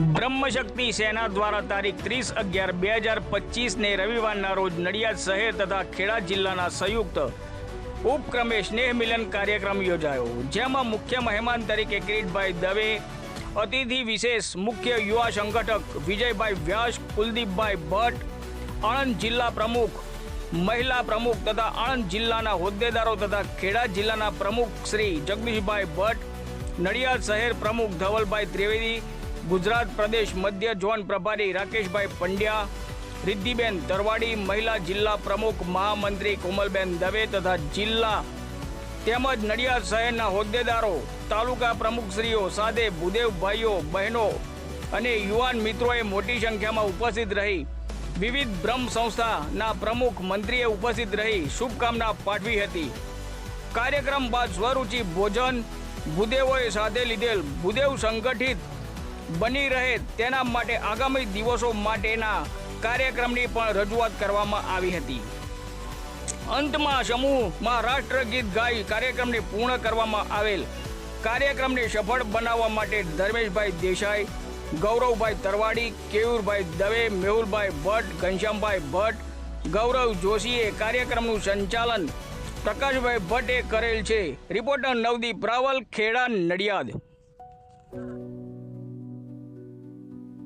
બ્રહ્મશક્તિ સેના દ્વારા તારીખ ત્રીસ અગિયાર બે હજાર પચીસને રવિવારના રોજ નડિયાદ શહેર તથા ખેડા જિલ્લાના સંયુક્ત ઉપક્રમે સ્નેહ મિલન કાર્યક્રમ યોજાયો. જેમાં મુખ્ય મહેમાન તરીકે કિરીટભાઈ દવે, અતિથિ વિશેષ મુખ્ય યુવા સંગઠક વિજયભાઈ વ્યાસ, કુલદીપભાઈ ભટ્ટ, આણંદ જિલ્લા પ્રમુખ, મહિલા પ્રમુખ તથા આણંદ જિલ્લાના હોદ્દેદારો તથા ખેડા જિલ્લાના પ્રમુખ શ્રી જગદીશભાઈ ભટ્ટ, નડિયાદ શહેર પ્રમુખ ધવલભાઈ ત્રિવેદી ગુજરાત પ્રદેશ મધ્ય ઝોન પ્રભારી રાકેશભાઈ પંડ્યા, રિદ્ધિબેન તરવાડી મહિલા જિલ્લા પ્રમુખ મહામંત્રી કોમલબેન દવે તથા જિલ્લા તેમજ નડિયાદ શહેરના હોદ્દેદારો, તાલુકા પ્રમુખશ્રીઓ સાથે ભૂદેવભાઈઓ બહેનો અને યુવાન મિત્રોએ મોટી સંખ્યામાં ઉપસ્થિત રહી. વિવિધ બ્રહ્મ સંસ્થાના પ્રમુખ મંત્રીએ ઉપસ્થિત રહી શુભકામના પાઠવી હતી. કાર્યક્રમ બાદ સ્વરૂચિ ભોજન ભૂદેવોએ સાથે લીધેલ ભૂદેવ સંગઠિત બની રહે તેના માટે આગામી દિવસો માટેના કાર્યક્રમની પણ રજૂઆત કરવામાં આવી હતી. અંતમાં સમૂહમાં રાષ્ટ્રગીત ગાઈ કાર્યક્રમને પૂર્ણ કરવામાં આવેલ. કાર્યક્રમને સફળ બનાવવા માટે ધર્મેશભાઈ દેસાઈ, ગૌરવભાઈ તરવાડી, કેયુરભાઈ દવે, મેહુલભાઈ ભટ્ટ, ઘનશ્યામભાઈ ભટ્ટ, ગૌરવ જોશીએ કાર્યક્રમનું સંચાલન પ્રકાશભાઈ ભટ્ટે કરેલ છે. રિપોર્ટર નવદીપ રાવલ, ખેડા નડિયાદ.